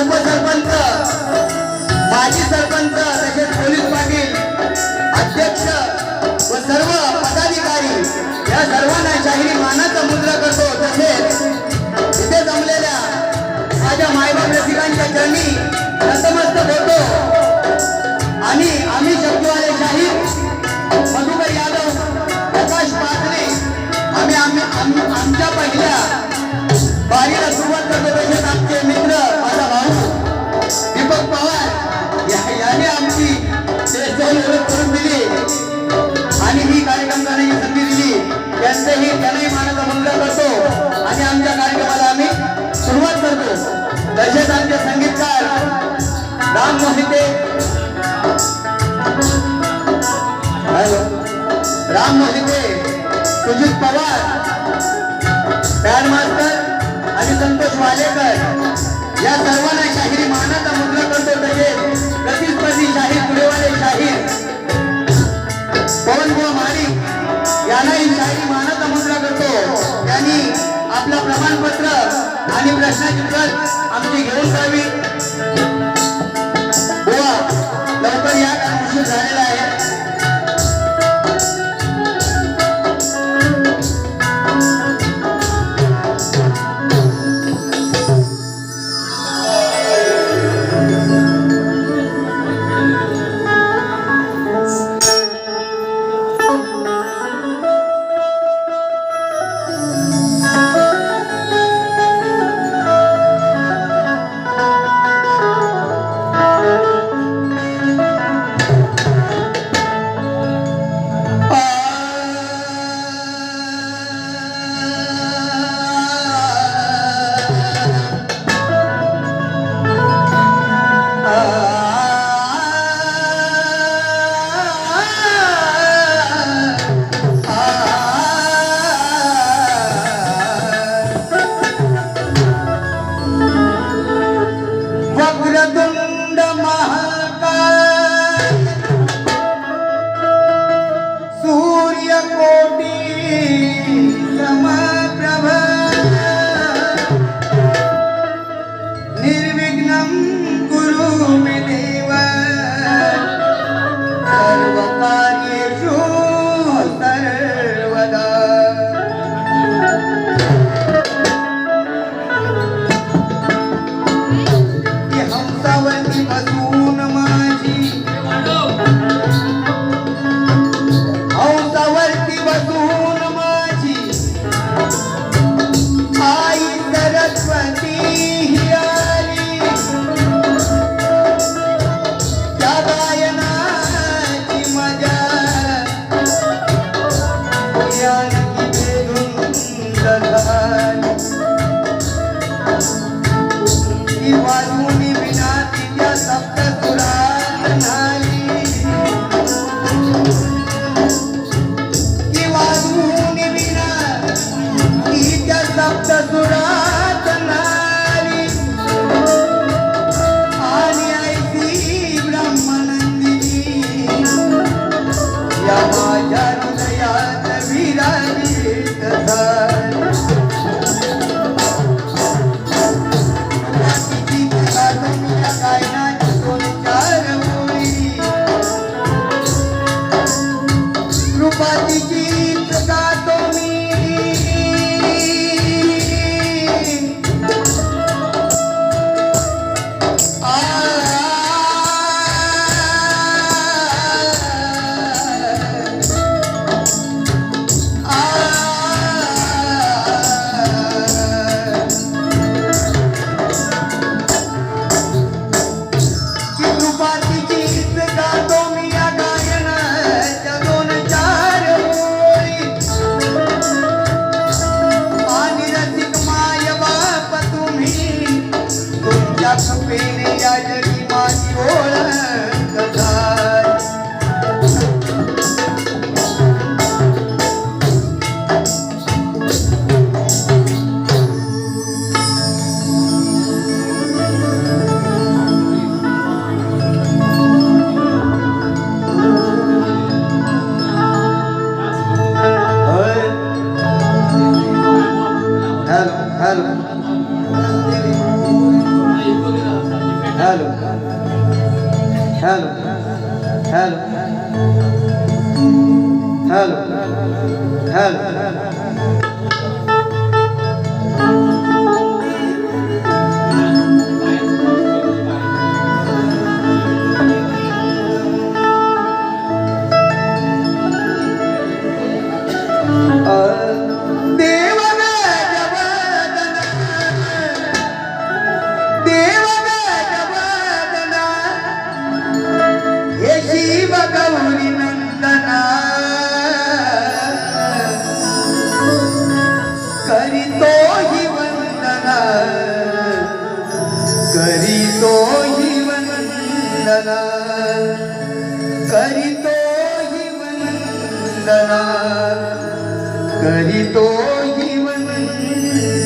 उपसरपंच माजी सरपंच तसेच पोलीस पाटील अध्यक्ष व सर्व पदाधिकारी या सर्वांना जाहीर मानाचा मुद्रा करतो. तसेच इथे जमलेल्या माझ्या मायबाप रसिकांच्या चरणी नतमस्तक होतो. आणि आम्ही शब्दवाले शाहीर मधुकर यादव प्रकाश पाटणे आम्ही आम्ही आमच्या पहिल्या बारीला सुरुवात करतो. तसेच आमचे मित्र दीपक पवार या- याने आमची स्टेजवर ओळख करून दिली. आणि ही कार्यक्रम करण्याची संधी दिली. त्यांचंही त्यांनाही मानाचा मंगल करतो. आणि आमच्या कार्यक्रमाला आम्ही सुरुवात करतो. तसेच आमचे संगीतकार Ram Mohite. Hello. Ram Mohite Sujit Pawar pad master आणि संतोष वालेकर. या सर्वांना शाहिरी मानाचा मुद्रा करतो तसेच प्रतिस्पर्धी शाहीर पुढेवाले शाहीर. पवन बुवा माडी यालाही शाहिरी मानाचा मुद्रा करतो. त्यांनी आपलं प्रमाणपत्र आणि प्रश्नाची प्रत आमची घेऊन जावी. Hello. Hello.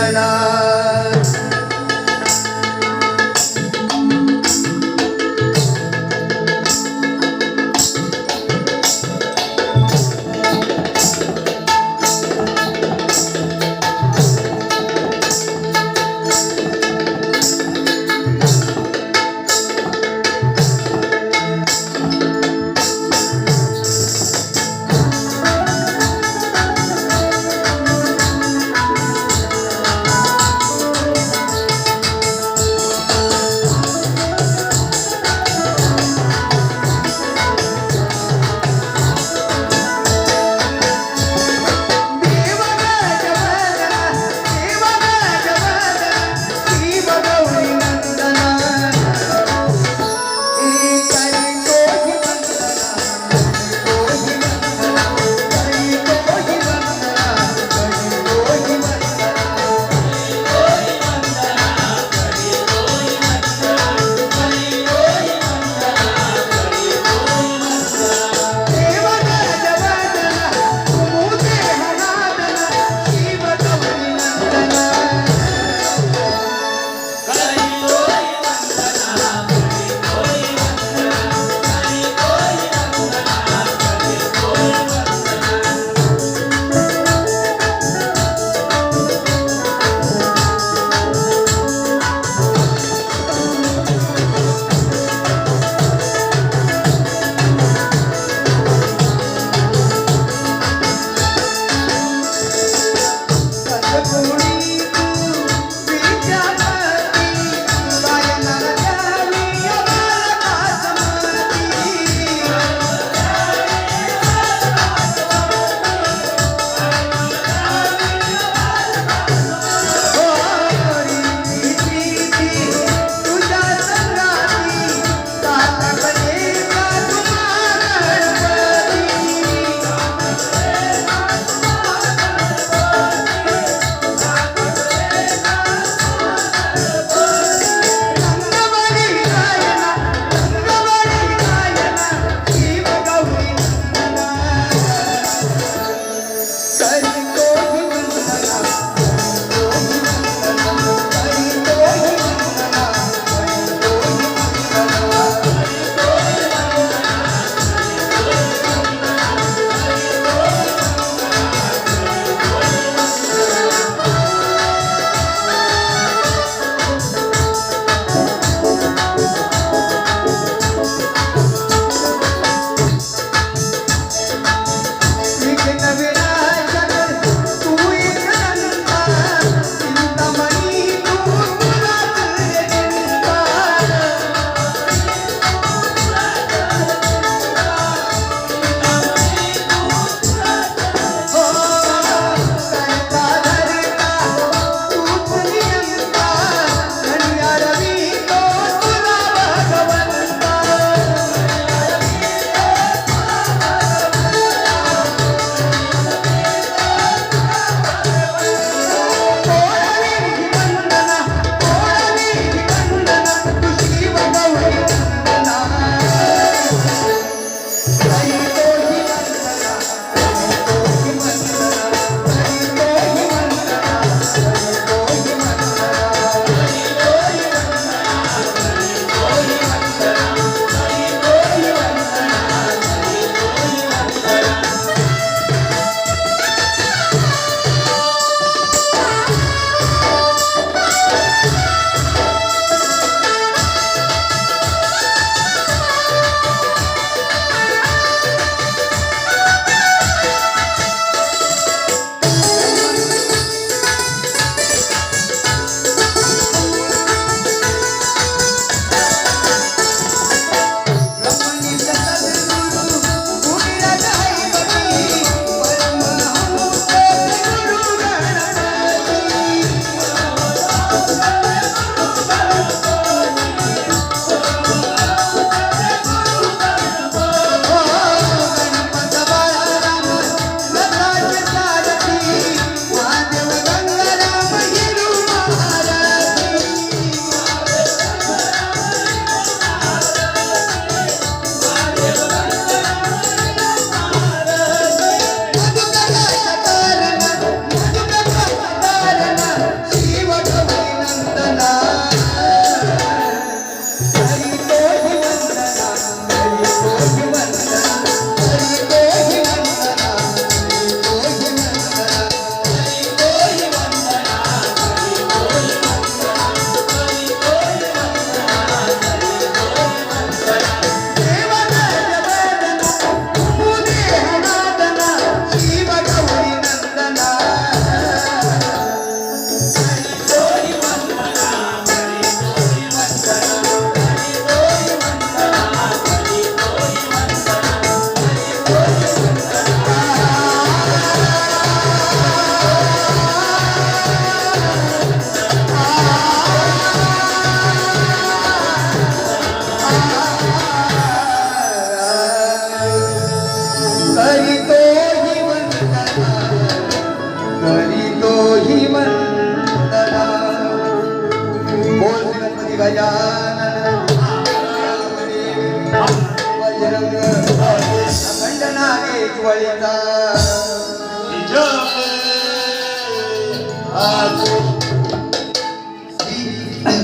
वंदना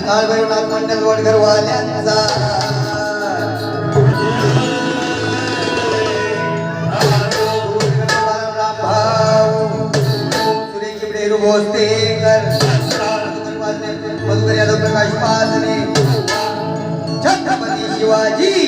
काळभैरवनाथ मंडल वडगर वाल्यांचा. भाऊ सुरेश चिपडे मधुकर यादव प्रकाश पासने. छत्रपती शिवाजी.